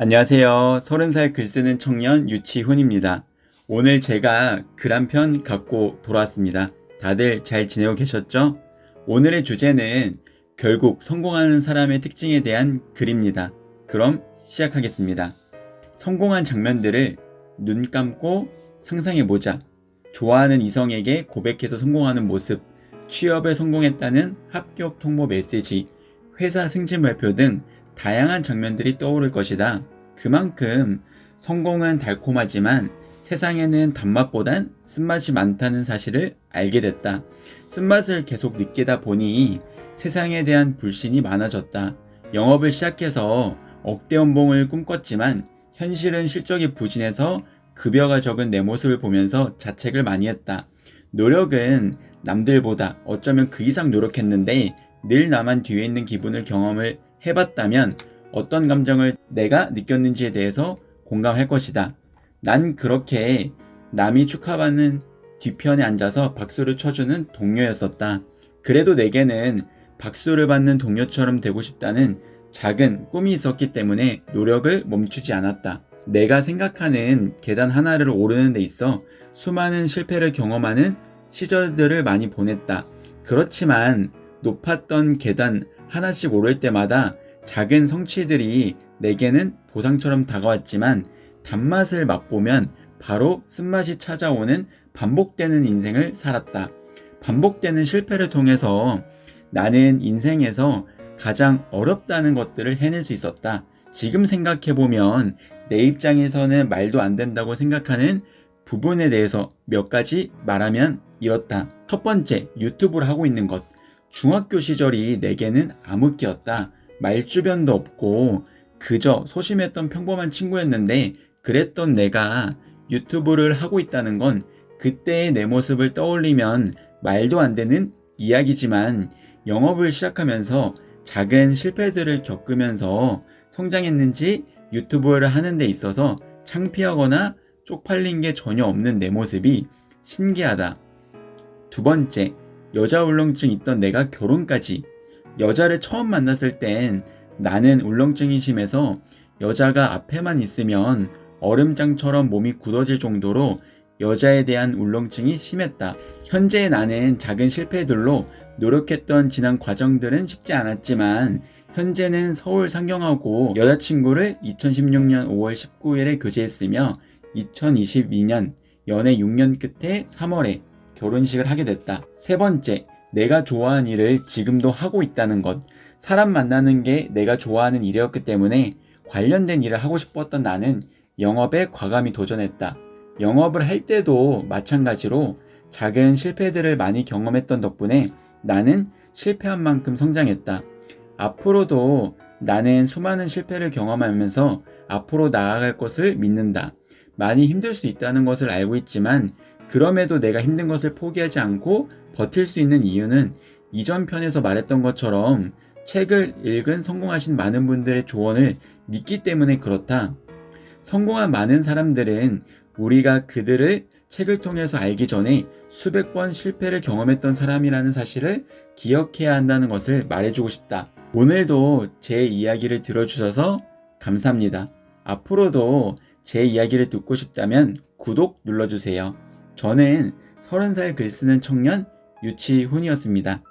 안녕하세요. 30살 글 쓰는 청년 유치훈입니다. 오늘 제가 글 한 편 갖고 돌아왔습니다. 다들 잘 지내고 계셨죠? 오늘의 주제는 결국 성공하는 사람의 특징에 대한 글입니다. 그럼 시작하겠습니다. 성공한 장면들을 눈 감고 상상해보자. 좋아하는 이성에게 고백해서 성공하는 모습, 취업에 성공했다는 합격 통보 메시지, 회사 승진 발표 등 다양한 장면들이 떠오를 것이다. 그만큼 성공은 달콤하지만 세상에는 단맛보단 쓴맛이 많다는 사실을 알게 됐다. 쓴맛을 계속 느끼다 보니 세상에 대한 불신이 많아졌다. 영업을 시작해서 억대 연봉을 꿈꿨지만 현실은 실적이 부진해서 급여가 적은 내 모습을 보면서 자책을 많이 했다. 노력은 남들보다 어쩌면 그 이상 노력했는데 늘 나만 뒤에 있는 기분을 경험을 해봤다면 어떤 감정을 내가 느꼈는지에 대해서 공감할 것이다. 난 그렇게 남이 축하받는 뒤편에 앉아서 박수를 쳐주는 동료였었다. 그래도 내게는 박수를 받는 동료처럼 되고 싶다는 작은 꿈이 있었기 때문에 노력을 멈추지 않았다. 내가 생각하는 계단 하나를 오르는 데 있어 수많은 실패를 경험하는 시절들을 많이 보냈다. 그렇지만 높았던 계단 하나씩 오를 때마다 작은 성취들이 내게는 보상처럼 다가왔지만 단맛을 맛보면 바로 쓴맛이 찾아오는 반복되는 인생을 살았다. 반복되는 실패를 통해서 나는 인생에서 가장 어렵다는 것들을 해낼 수 있었다. 지금 생각해보면 내 입장에서는 말도 안 된다고 생각하는 부분에 대해서 몇 가지 말하면 이렇다. 첫 번째, 유튜브를 하고 있는 것. 중학교 시절이 내게는 암흑기였다. 말주변도 없고 그저 소심했던 평범한 친구였는데 그랬던 내가 유튜브를 하고 있다는 건 그때의 내 모습을 떠올리면 말도 안 되는 이야기지만 영업을 시작하면서 작은 실패들을 겪으면서 성장했는지 유튜브를 하는 데 있어서 창피하거나 쪽팔린 게 전혀 없는 내 모습이 신기하다. 두 번째, 여자 울렁증 있던 내가 결혼까지 여자를 처음 만났을 땐 나는 울렁증이 심해서 여자가 앞에만 있으면 얼음장처럼 몸이 굳어질 정도로 여자에 대한 울렁증이 심했다. 현재의 나는 작은 실패들로 노력했던 지난 과정들은 쉽지 않았지만 현재는 서울 상경하고 여자친구를 2016년 5월 19일에 교제했으며 2022년 연애 6년 끝에 3월에 결혼식을 하게 됐다. 세 번째, 내가 좋아하는 일을 지금도 하고 있다는 것. 사람 만나는 게 내가 좋아하는 일이었기 때문에 관련된 일을 하고 싶었던 나는 영업에 과감히 도전했다. 영업을 할 때도 마찬가지로 작은 실패들을 많이 경험했던 덕분에 나는 실패한 만큼 성장했다. 앞으로도 나는 수많은 실패를 경험하면서 앞으로 나아갈 것을 믿는다. 많이 힘들 수 있다는 것을 알고 있지만 그럼에도 내가 힘든 것을 포기하지 않고 버틸 수 있는 이유는 이전 편에서 말했던 것처럼 책을 읽은 성공하신 많은 분들의 조언을 믿기 때문에 그렇다. 성공한 많은 사람들은 우리가 그들을 책을 통해서 알기 전에 수백 번 실패를 경험했던 사람이라는 사실을 기억해야 한다는 것을 말해주고 싶다. 오늘도 제 이야기를 들어주셔서 감사합니다. 앞으로도 제 이야기를 듣고 싶다면 구독 눌러주세요. 저는 30살 글 쓰는 청년 유치훈이었습니다.